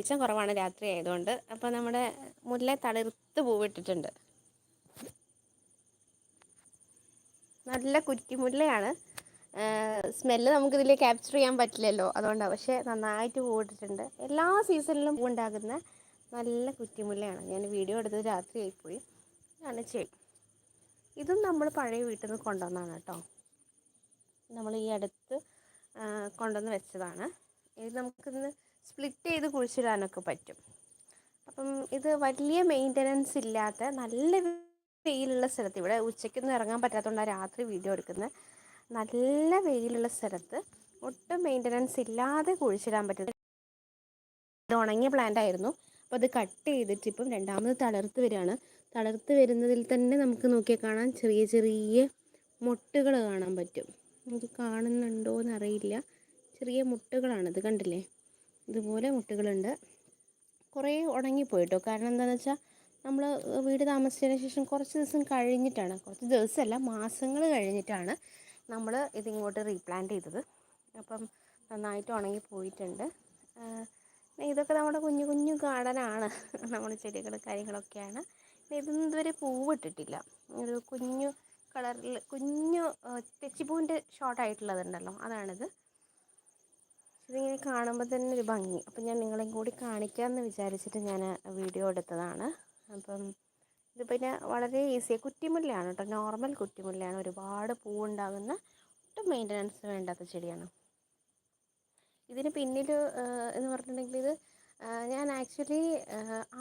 വെളിച്ചം കുറവാണ് രാത്രി ആയതുകൊണ്ട്. അപ്പോൾ നമ്മുടെ മുല്ല തളിർത്ത് പൂവിട്ടിട്ടുണ്ട്. നല്ല കുറ്റിമുല്ലയാണ് സ്മെല്ല് നമുക്കിതിൽ ക്യാപ്ചർ ചെയ്യാൻ പറ്റില്ലല്ലോ. അതുകൊണ്ടാണ് പക്ഷേ നന്നായിട്ട് പൂവിട്ടിട്ടുണ്ട്. എല്ലാ സീസണിലും പൂവുണ്ടാകുന്ന നല്ല കുറ്റിമുല്ലയാണ് ഞാൻ വീഡിയോ എടുത്തത് രാത്രി ആയിപ്പോയി. ആണ് ചെയ്യും ഇതും നമ്മൾ പഴയ വീട്ടിൽ നിന്ന് കൊണ്ടുവന്നതാണ് കേട്ടോ. നമ്മൾ ഈ അടുത്ത് കൊണ്ടുവന്ന് വെച്ചതാണ്. ഇത് നമുക്കിന്ന് സ്പ്ലിറ്റ് ചെയ്ത് കുഴിച്ചിടാനൊക്കെ പറ്റും. അപ്പം ഇത് വലിയ മെയിന്റനൻസ് ഇല്ലാത്ത നല്ല വെയിലുള്ള സ്ഥലത്ത് ഇവിടെ ഉച്ചയ്ക്കൊന്നും ഇറങ്ങാൻ പറ്റാത്തതുകൊണ്ട് രാത്രി വീഡിയോ എടുക്കുന്നത് നല്ല വെയിലുള്ള സ്ഥലത്ത് ഒട്ടും മെയിന്റനൻസ് ഇല്ലാതെ കുഴിച്ചിടാൻ പറ്റും ഇത് ഉണങ്ങിയ പ്ലാന്റ് ആയിരുന്നു. അപ്പോൾ അത് കട്ട് ചെയ്തിട്ട് ഇപ്പം രണ്ടാമത് തളർത്ത് വരികയാണ്. തളർത്ത് വരുന്നതിൽ തന്നെ നമുക്ക് നോക്കിയാൽ കാണാൻ ചെറിയ ചെറിയ മുട്ടുകൾ കാണാൻ പറ്റും. നമുക്ക് കാണുന്നുണ്ടോ എന്നറിയില്ല ചെറിയ ഇത് കണ്ടില്ലേ? ഇതുപോലെ മുട്ടുകളുണ്ട്. കുറേ ഉണങ്ങിപ്പോയിട്ടോ. കാരണം എന്താണെന്ന് വെച്ചാൽ നമ്മൾ വീട് താമസിച്ചതിന് ശേഷം കുറച്ച് ദിവസം കഴിഞ്ഞിട്ടാണ് കുറച്ച് ദിവസമല്ല മാസങ്ങൾ കഴിഞ്ഞിട്ടാണ് നമ്മൾ ഇതിങ്ങോട്ട് റീപ്ലാന്റ് ചെയ്തത്. അപ്പം നന്നായിട്ട് ഉണങ്ങി പോയിട്ടുണ്ട് ഇതൊക്കെ നമ്മുടെ കുഞ്ഞു കുഞ്ഞു ഗാർഡനാണ് നമ്മുടെ ചെടികൾ കാര്യങ്ങളൊക്കെയാണ്. ഇതൊന്നും ഇതുവരെ പൂവിട്ടിട്ടില്ല. ഒരു കുഞ്ഞു കളറിൽ കുഞ്ഞു തെച്ചിപ്പൂവിന്റെ ഷോർട്ടായിട്ടുള്ളതുണ്ടല്ലോ അതാണിത്. ഇതിങ്ങനെ കാണുമ്പോൾ തന്നെ ഒരു ഭംഗി. അപ്പം ഞാൻ നിങ്ങളെയും കൂടി കാണിക്കാമെന്ന് വിചാരിച്ചിട്ട് ഞാൻ വീഡിയോ എടുത്തതാണ്. അപ്പം ഇത് പിന്നെ വളരെ ഈസി കുറ്റിമുല്ലയാണ് കേട്ടോ. നോർമൽ കുറ്റിമുല്ലയാണ്. ഒരുപാട് പൂവുണ്ടാകുന്ന ഒട്ടും മെയിന്റനൻസ് വേണ്ടാത്ത ചെടിയാണ്. ഇതിന് പിന്നിൽ എന്ന് പറഞ്ഞിട്ടുണ്ടെങ്കിൽ ഇത് ഞാൻ ആക്ച്വലി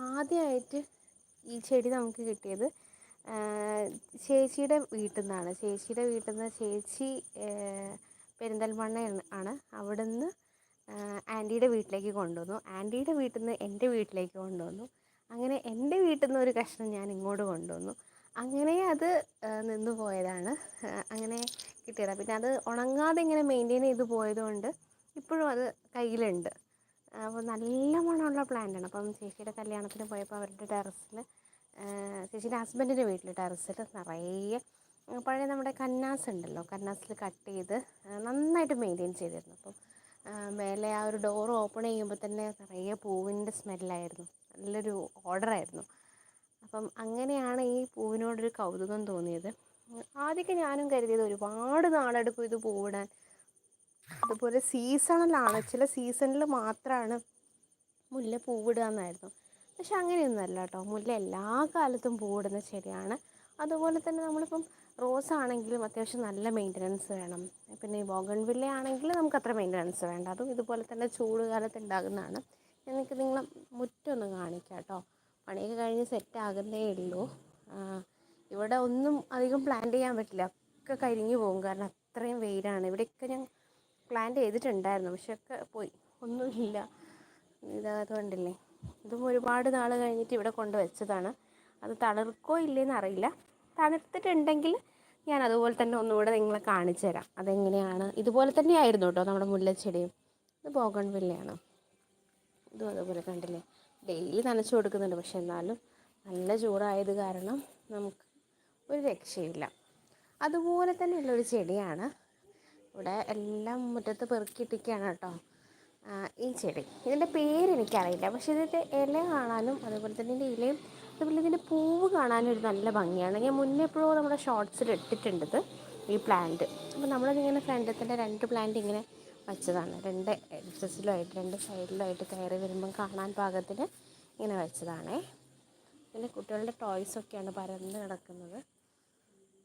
ആദ്യമായിട്ട് ഈ ചെടി നമുക്ക് കിട്ടിയത് ചേച്ചിയുടെ വീട്ടിൽ നിന്നാണ്. ചേച്ചിയുടെ വീട്ടിൽ നിന്ന് ചേച്ചി പെരിന്തൽമണ്ണ ആണ് അവിടുന്ന് ആന്റിയുടെ വീട്ടിലേക്ക് കൊണ്ടുവന്നു. ആന്റിയുടെ വീട്ടിൽ നിന്ന് എന്റെ വീട്ടിലേക്ക് കൊണ്ടുവന്നു. അങ്ങനെ എന്റെ വീട്ടിൽ നിന്ന് ഒരു കഷ്ണം ഞാൻ ഇങ്ങോട്ട് കൊണ്ടുവന്നു. അങ്ങനെ അത് നിന്നു പോയതാണ്. അങ്ങനെ കിട്ടിയതാണ് പിന്നെ അത് ഉണങ്ങാതെ ഇങ്ങനെ മെയിന്റെയിൻ ചെയ്ത് പോയതുകൊണ്ട് ഇപ്പോഴും അത് കയ്യിലുണ്ട്. അപ്പോൾ നല്ല മണമുള്ള പ്ലാന്റ് ആണ്. അപ്പം ചേച്ചിയുടെ കല്യാണത്തിന് പോയപ്പോൾ അവരുടെ ടെറസിൽ ചേച്ചിയുടെ ഹസ്ബൻഡിന്റെ വീട്ടിൽ ടെറസിൽ നിറയെ പഴയ നമ്മുടെ കന്നാസ് ഉണ്ടല്ലോ കന്നാസിൽ കട്ട് ചെയ്ത് നന്നായിട്ട് മെയിന്റെയിൻ ചെയ്തിരുന്നു. അപ്പം മേലെ ആ ഒരു ഡോർ ഓപ്പൺ ചെയ്യുമ്പോൾ തന്നെ നിറയെ പൂവിന്റെ സ്മെല്ലായിരുന്നു നല്ലൊരു ഓർഡറായിരുന്നു അപ്പം അങ്ങനെയാണ് ഈ പൂവിനോടൊരു കൗതുകം തോന്നിയത്. ആദ്യമൊക്കെ ഞാനും കരുതിയത് ഒരുപാട് നാളെടുക്കും ഇത് പൂവിടാൻ. അതുപോലെ സീസണലാണ് ചില സീസണിൽ മാത്രമാണ് മുല്ല പൂവിടുക എന്നായിരുന്നു. പക്ഷെ അങ്ങനെയൊന്നുമല്ല കേട്ടോ. മുല്ല എല്ലാ കാലത്തും പൂവിടുന്ന ചെടിയാണ് അതുപോലെ തന്നെ നമ്മളിപ്പം റോസ് ആണെങ്കിലും അത്യാവശ്യം നല്ല മെയിന്റനൻസ് വേണം. പിന്നെ ബോഗൺവില്ല ആണെങ്കിൽ നമുക്ക് അത്ര മെയിന്റനൻസ് വേണ്ട. അതും ഇതുപോലെ തന്നെ ചൂട് കാലത്ത് ഉണ്ടാകുന്നതാണ് എനിക്ക് നിങ്ങൾ മുറ്റൊന്ന് കാണിക്കാം കേട്ടോ പണിയൊക്കെ കഴിഞ്ഞ് സെറ്റ് ആകുന്നേ ഉള്ളൂ. ഇവിടെ ഒന്നും അധികം പ്ലാൻ ചെയ്യാൻ പറ്റില്ല. ഒക്കെ കരിഞ്ഞു പോകും. കാരണം അത്രയും വെയിലാണ്. ഇവിടെയൊക്കെ ഞാൻ പ്ലാന്റ് ചെയ്തിട്ടുണ്ടായിരുന്നു. പക്ഷെ ഒക്കെ പോയി. ഒന്നുമില്ല. ഇതാതുകൊണ്ടില്ലേ ഇതും ഒരുപാട് നാൾ കഴിഞ്ഞിട്ട് ഇവിടെ കൊണ്ട് വെച്ചതാണ്. അത് തളിർക്കോ ഇല്ലേന്ന് അറിയില്ല. തണുത്തിട്ടുണ്ടെങ്കിൽ ഞാൻ അതുപോലെ തന്നെ ഒന്നുകൂടെ നിങ്ങളെ കാണിച്ചു തരാം. അതെങ്ങനെയാണ്? ഇതുപോലെ തന്നെ ആയിരുന്നു കേട്ടോ നമ്മുടെ മുല്ലച്ചെടിയും. ഇത് ബോഗൺവില്ലയാണ് ഇതും അതുപോലെ കണ്ടില്ലേ? ഡെയിലി നനച്ചു കൊടുക്കുന്നുണ്ട്. പക്ഷെ എന്നാലും നല്ല ചൂടായത് കാരണം നമുക്ക് ഒരു രക്ഷയില്ല. അതുപോലെ തന്നെയുള്ളൊരു ചെടിയാണ്. ഇവിടെ എല്ലാം മുറ്റത്ത് പെറുക്കിയിട്ടിരിക്കുകയാണ് കേട്ടോ. ഈ ചെടി. ഇതിന്റെ പേരെനിക്കറിയില്ല പക്ഷേ ഇതിന്റെ ഇല കാണാനും അതുപോലെ തന്നെ ഇതിന്റെ ഇലയും അതുപോലെ ഇതിന്റെ പൂവ് കാണാനൊരു നല്ല ഭംഗിയാണ്. ഞാൻ മുന്നേ എപ്പോഴും നമ്മുടെ ഷോർട്സിൽ ഇട്ടിട്ടുണ്ട് ഈ പ്ലാന്റ് അപ്പോൾ നമ്മളിതിങ്ങനെ ഫ്രണ്ടിൽ തന്നെ രണ്ട് പ്ലാന്റ് ഇങ്ങനെ വെച്ചതാണ്. രണ്ട് എഡ്ജസിലുമായിട്ട് രണ്ട് സൈഡിലുമായിട്ട് കയറി വരുമ്പം കാണാൻ പാകത്തിന് ഇങ്ങനെ വെച്ചതാണേ. പിന്നെ കുട്ടികളുടെ ടോയ്സൊക്കെയാണ് പരന്ന് കിടക്കുന്നത്.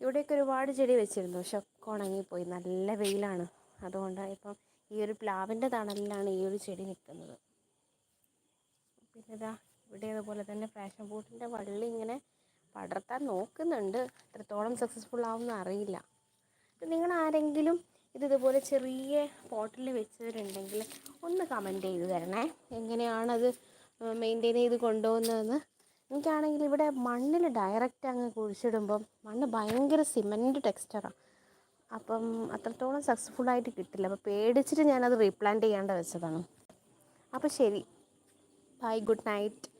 ഇവിടെയൊക്കെ ഒരുപാട് ചെടി വെച്ചിരുന്നു. പക്ഷെ ഒക്കെ ഉണങ്ങിപ്പോയി. നല്ല വെയിലാണ്. അതുകൊണ്ട് ഇപ്പം ഈ ഒരു പ്ലാവിന്റെ തണലിലാണ് ഈ ഒരു ചെടി നിൽക്കുന്നത്. പിന്നെ ഇതാ ഇവിടെ അതുപോലെ തന്നെ ഫാഷൻ ബോട്ടിന്റെ വള്ളി ഇങ്ങനെ പടർത്താൻ നോക്കുന്നുണ്ട്. എത്രത്തോളം സക്സസ്ഫുൾ ആവുമെന്ന് അറിയില്ല. നിങ്ങൾ ആരെങ്കിലും ഇത് ഇതുപോലെ ചെറിയ പോട്ടിൽ വെച്ചവരുണ്ടെങ്കിൽ ഒന്ന് കമന്റ് ചെയ്ത് തരണേ. എങ്ങനെയാണത് മെയിന്റെയിൻ ചെയ്ത് കൊണ്ടുപോകുന്നതെന്ന്. എനിക്കാണെങ്കിൽ ഇവിടെ മണ്ണിൽ ഡയറക്റ്റ് അങ്ങ് കുഴിച്ചിടുമ്പം മണ്ണ് ഭയങ്കര സിമന്റ് ടെക്സ്ചറാണ് അപ്പം അത്രത്തോളം സക്സസ്ഫുൾ ആയിട്ട് കിട്ടില്ല. അപ്പോൾ പേടിച്ചിട്ട് ഞാനത് റീപ്ലാന്റ് ചെയ്യാണ്ട് വെച്ചതാണ്. അപ്പോൾ ശരി. Bye good night